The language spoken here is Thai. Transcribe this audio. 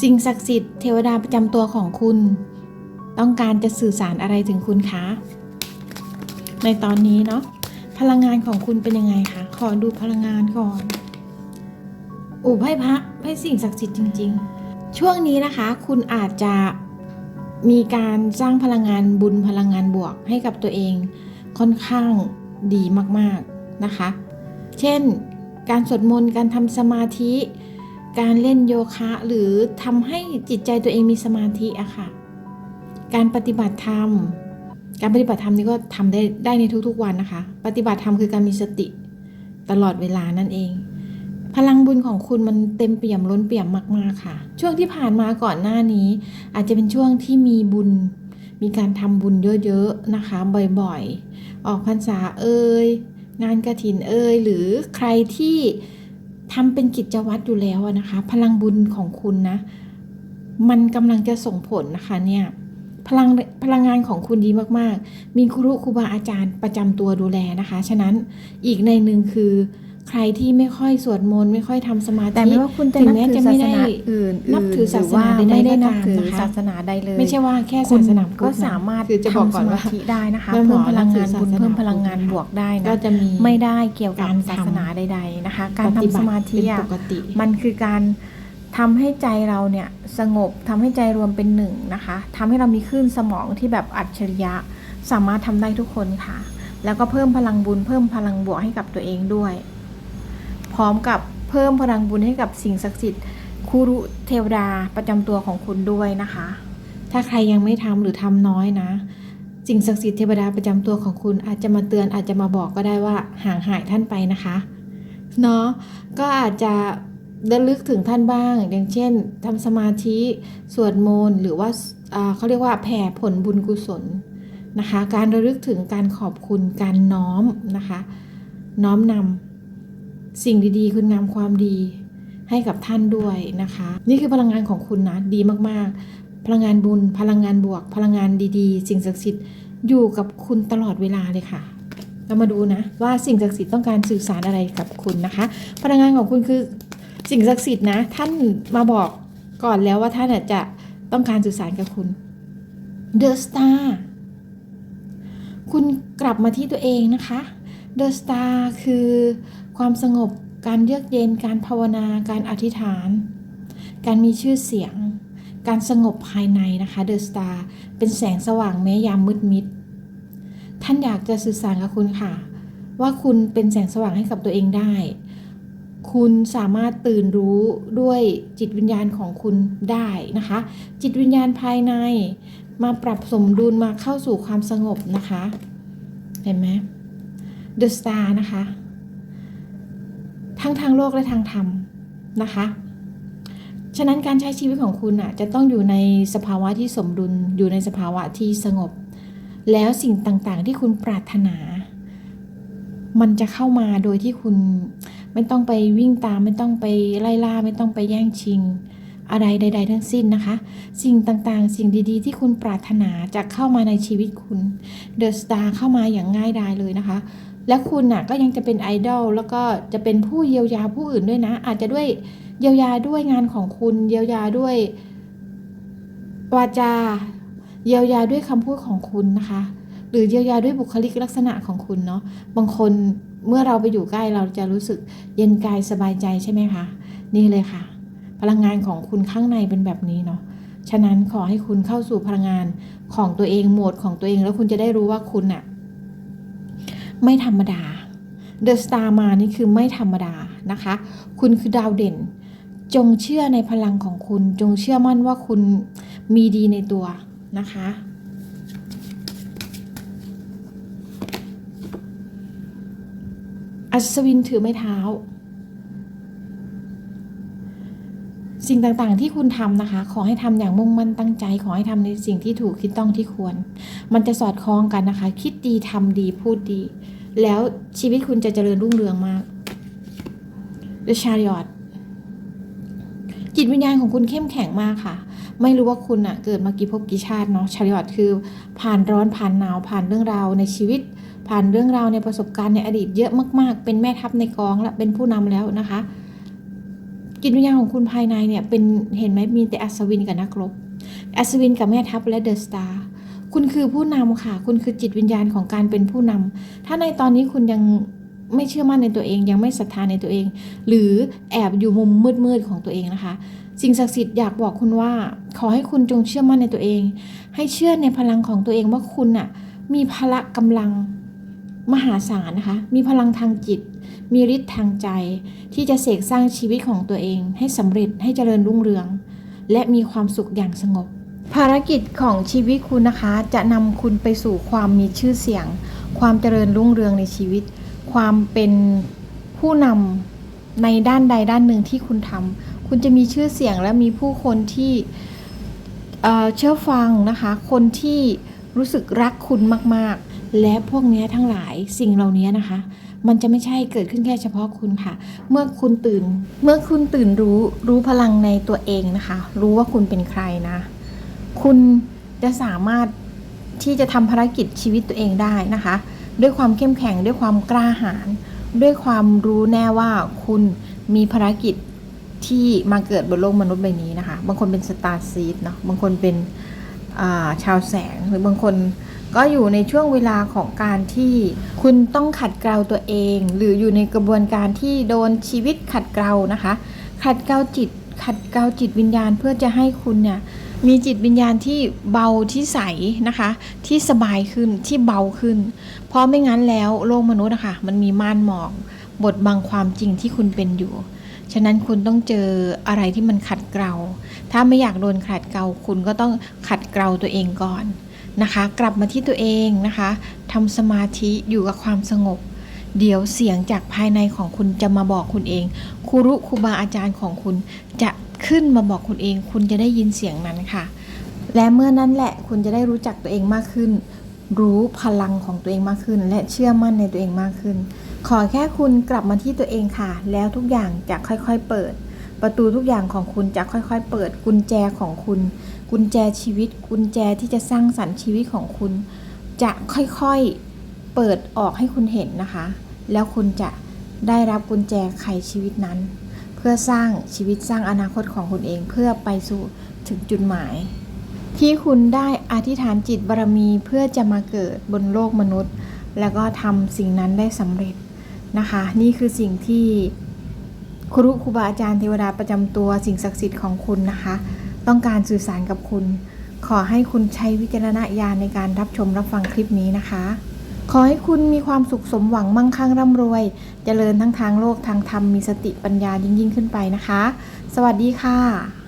สิ่งศักดิ์สิทธิ์เทวดาประจำตัวของคุณ ต้องการจะสื่อสารอะไรถึงคุณคะ ในตอนนี้เนาะพลังงานของคุณเป็นยังไงคะขอดูพลังงานก่อนอู่ไพ่พระไพ่สิ่งศักดิ์สิทธิ์จริง ๆ ช่วงนี้นะคะ คุณอาจจะมีการสร้างพลังงานบุญพลังงานบวกให้กับตัวเอง ค่อนข้างดีมากๆนะคะ เช่น การสวดมนต์การทำสมาธิ การเล่นโยคะ หรือทำให้จิตใจตัวเองมีสมาธิอะค่ะ การปฏิบัติธรรม การปฏิบัติธรรมนี่ก็ทำได้ได้ในทุกๆวันนะคะ ปฏิบัติธรรมคือการมีสติตลอดเวลานั่นเอง พลังบุญของคุณมันเต็มเปี่ยมล้นเปี่ยมมากๆค่ะ ช่วงที่ผ่านมาก่อนหน้านี้ อาจจะเป็นช่วงที่มีบุญ มีการทำบุญเยอะๆนะคะ บ่อยๆ ออกพรรษาเอ่ยงานกระถินเอ่ยหรือใครที่ ทำเป็นกิจวัตรอยู่แล้วอะนะคะ พลังบุญของคุณนะ มันกำลังจะส่งผลนะคะเนี่ยพลังพลังงานของคุณดีมาก ๆ มีครูครูบาอาจารย์ประจำตัวดูแลนะคะ ฉะนั้นอีกในหนึ่งคือ ใครที่ไม่ค่อยสวดมนต์ไม่ค่อยทำสมาธิแต่ไม่ว่าคุณจะถึงนับแม้ถืจะอไม่ศาสได้นาอื่นนับถือศาสนาหรือใดๆไม่ได้ก็นับตามถือนะคะศาสนาใดเลย ไม่ใช่ว่าแค่คุศาณสนาก็พุทธนะสามารถคือจะบอกก่อนทำสมาว่าธิได้นะคะเมื่อเพิ่มพลังงานหมอบุญนับถือเพิ่มพลังงานศาสนาบวกได้ก็นะจะมีไม่ได้เกี่ยวกับการทำศาสนาใด ๆนะคะ การปฏิทำบัสติมาธิเป็นอะปกติมันคือการทำให้ใจเราเนี่ยสงบทำให้ใจรวมเป็นหนึ่งนะคะทำให้เรามีคลื่นสมองที่แบบอัจฉริยะสามารถทำได้ทุกคนค่ะ แล้วก็เพิ่มพลังบุญเพิ่มพลังบวกให้กับตัวเองด้วย พร้อมกับเพิ่มพลังบุญให้กับสิ่งศักดิ์สิทธิ์คูรุเทวดาประจำตัวของคุณด้วยนะคะ ถ้าใครยังไม่ทำหรือทำน้อยนะสิ่งศักดิ์สิทธิ์เทวดาประจำตัวของคุณอาจจะมาเตือนอาจจะมาบอกก็ได้ว่าห่างหายท่านไปนะคะเนาะก็อาจจะระลึกถึงท่านบ้าง อย่างเช่นทำสมาธิสวดมนต์หรือว่าอ่าเขาเรียกว่าแผ่ผลบุญกุศลนะคะ การระลึกถึงการขอบคุณการน้อมนะคะ น้อมนำ สิ่งดีๆ คุณงามความดีให้กับท่านด้วยนะคะ นี่คือพลังงานของคุณนะดีมากๆ พลังงานบุญ พลังงานบวก พลังงานดีๆ สิ่งศักดิ์สิทธิ์อยู่กับคุณตลอดเวลาเลยค่ะเรามาดูนะว่าสิ่งศักดิ์สิทธิ์ต้องการสื่อสารอะไรกับคุณนะคะ พลังงานของคุณคือสิ่งศักดิ์สิทธิ์นะ ท่านมาบอกก่อนแล้วว่าท่านจจะต้องการสื่อสารกับคุณ The Star คุณกลับมาที่ตัวเองนะคะ The Star คือความสงบ การเยือกเย็น การภาวนา การอธิษฐาน การมีชื่อเสียง การสงบภายในนะคะ The Star เป็นแสงสว่างแม้ยามมืดมิด ท่านอยากจะสื่อสารกับคุณค่ะ ว่าคุณเป็นแสงสว่างให้กับตัวเองได้ คุณสามารถตื่นรู้ด้วยจิตวิญญาณของคุณได้นะคะ จิตวิญญาณภายในมาปรับสมดุลมาเข้าสู่ความสงบนะคะ เห็นไหม The Star นะคะ ทั้งทางโลกและทางธรรมนะคะ ฉะนั้นการใช้ชีวิตของคุณอะจะต้องอยู่ในสภาวะที่สมดุล อยู่ในสภาวะที่สงบ แล้วสิ่งต่างๆที่คุณปรารถนา มันจะเข้ามาโดยที่คุณไม่ต้องไปวิ่งตาม ไม่ต้องไปไล่ล่า ไม่ต้องไปแย่งชิง อะไรใด ๆ ทั้งสิ้นนะคะ สิ่งต่างๆ สิ่งดีๆ ที่คุณปรารถนาจะเข้ามาในชีวิตคุณเดอะสตาร์เข้ามาอย่างง่ายดายเลยนะคะ และคุณน่ะก็ยังจะเป็นไอดอลแล้วก็จะเป็นผู้เยียวยาผู้อื่นด้วยนะ อาจจะด้วยเยียวยาด้วยงานของคุณ เยียวยาด้วยวาจา เยียวยาด้วยคำพูดของคุณนะคะ หรือเยียวยาด้วยบุคลิกลักษณะของคุณเนาะบางคนเมื่อเราไปอยู่ใกล้เราจะรู้สึกเย็นกายสบายใจใช่ไหมคะนี่เลยค่ะ พลังงานของคุณข้างในเป็นแบบนี้เนาะฉะนั้นขอให้คุณเข้าสู่พลังงานของตัวเองโหมดของตัวเอง แล้วคุณจะได้รู้ว่าคุณอะ ไม่ธรรมดาเดอะสตาร์มานี่คือไม่ธรรมดานะคะ คุณคือดาวเด่น จงเชื่อในพลังของคุณ จงเชื่อมั่นว่าคุณมีดีในตัวนะคะ อัศวินถือไม้เท้า สิ่งต่างๆที่คุณทำนะคะ ขอให้ทำอย่างมุ่งมั่นตั้งใจ ขอให้ทำในสิ่งที่ถูกคิดต้องที่ควร มันจะสอดคล้องกันนะคะ คิดดีทำดีพูดดี แล้วชีวิตคุณจะเจริญรุ่งเรืองมาก The Chariot จิตวิญญาณของคุณเข้มแข็งมากค่ะ ไม่รู้ว่าคุณอะเกิดมากี่ภพกี่ชาติเนาะชาริอตคือผ่านร้อนผ่านหนาวผ่านเรื่องราวในชีวิต ผ่านเรื่องราวในประสบการณ์ในอดีตเยอะมาก ๆ เป็นแม่ทัพในกองและเป็นผู้นำแล้วนะคะ จิตวิญญาณของคุณภายในเนี่ยเป็นเห็นไหมมีแต่อัศวินกับนักรบ อัศวินกับแม่ทัพและเดอะสตาร์คุณคือผู้นำค่ะ คุณคือจิตวิญญาณของการเป็นผู้นำถ้าในตอนนี้คุณยังไม่เชื่อมั่นในตัวเอง ยังไม่ศรัทธาในตัวเอง หรือแอบอยู่มุมมืดๆของตัวเองนะคะ สิ่งศักดิ์สิทธิ์อยากบอกคุณว่า ขอให้คุณจงเชื่อมั่นในตัวเอง ให้เชื่อในพลังของตัวเองว่าคุณน่ะมีพละกำลังมหาศาลนะคะ มีพลังทางจิต มีฤทธิ์ทางใจ ที่จะเสกสร้างชีวิตของตัวเอง ให้สำเร็จให้เจริญรุ่งเรือง และมีความสุขอย่างสงบ ภารกิจของชีวิตคุณนะคะ จะนำคุณไปสู่ความมีชื่อเสียง ความเจริญรุ่งเรืองในชีวิต ความเป็นผู้นำในด้านใดด้านหนึ่งที่คุณทำคุณจะมีชื่อเสียงและมีผู้คนที่เเชื่อฟังนะคะ คนที่รู้สึกรักคุณมากและพวกนี้ทั้งหลายสิ่งเหล่านี้นะคะ มันจะไม่ใช่เกิดขึ้นแค่เฉพาะคุณค่ะ เมื่อคุณตื่น เมื่อคุณตื่นรู้รู้พลังในตัวเองนะคะ รู้ว่าคุณเป็นใครนะ คุณจะสามารถที่จะทำภารกิจชีวิตตัวเองได้นะคะ ด้วยความเข้มแข็งด้วยความกล้าหาญด้วยความรู้แน่ว่าคุณมีภารกิจที่มาเกิดบนโลกมนุษย์ใบนี้นะคะ บางคนเป็นสตาร์ซีดเนาะบางคนเป็นชาวแสงหรือบางคน ก็อยู่ในช่วงเวลาของการที่คุณต้องขัดเกลาตัวเอง หรืออยู่ในกระบวนการที่โดนชีวิตขัดเกลานะคะ ขัดเกลาจิต ขัดเกลาจิตวิญญาณเพื่อจะให้คุณเนี่ยมีจิตวิญญาณที่เบาที่ใสนะคะ ที่สบายขึ้นที่เบาขึ้น เพราะไม่งั้นแล้วโลกมนุษย์อะคะมันมีม่านหมอกบดบังความจริงที่คุณเป็นอยู่ ฉะนั้นคุณต้องเจออะไรที่มันขัดเกลาถ้าไม่อยากโดนขัดเกลาคุณก็ต้องขัดเกลาตัวเองก่อน นะคะ กลับมาที่ตัวเองนะคะทำสมาธิอยู่กับความสงบ เดี๋ยวเสียงจากภายในของคุณจะมาบอกคุณเองครูรุครูบาอาจารย์ของคุณจะขึ้นมาบอกคุณเอง คุณจะได้ยินเสียงนั้นค่ะ และเมื่อนั้นแหละคุณจะได้รู้จักตัวเองมากขึ้น รู้พลังของตัวเองมากขึ้น และเชื่อมั่นในตัวเองมากขึ้น ขอแค่คุณกลับมาที่ตัวเองค่ะ แล้วทุกอย่างจะค่อยๆเปิด ประตูทุกอย่างของคุณจะค่อยๆ เปิดกุญแจของคุณ กุญแจชีวิต กุญแจที่จะสร้างสรรค์ชีวิตของคุณ จะค่อยๆเปิดออกให้คุณเห็นนะคะ แล้วคุณจะได้รับกุญแจไขชีวิตนั้น เพื่อสร้างชีวิตสร้างอนาคตของคุณเองเพื่อไปสู่ถึงจุดหมาย ที่คุณได้อธิษฐานจิตบารมีเพื่อจะมาเกิดบนโลกมนุษย์ แล้วก็ทำสิ่งนั้นได้สำเร็จนะคะ นี่คือสิ่งที่ครูครูบาอาจารย์เทวดาประจำตัวสิ่งศักดิ์สิทธิ์ของคุณนะคะ ต้องการสื่อสารกับคุณ ขอให้คุณใช้วิจารณญาณในการรับชมรับฟังคลิปนี้นะคะ ขอให้คุณมีความสุขสมหวังมั่งคั่งร่ำรวยเจริญทั้งทางโลกทางธรรมมีสติปัญญายิ่งยิ่งขึ้นไปนะคะ สวัสดีค่ะ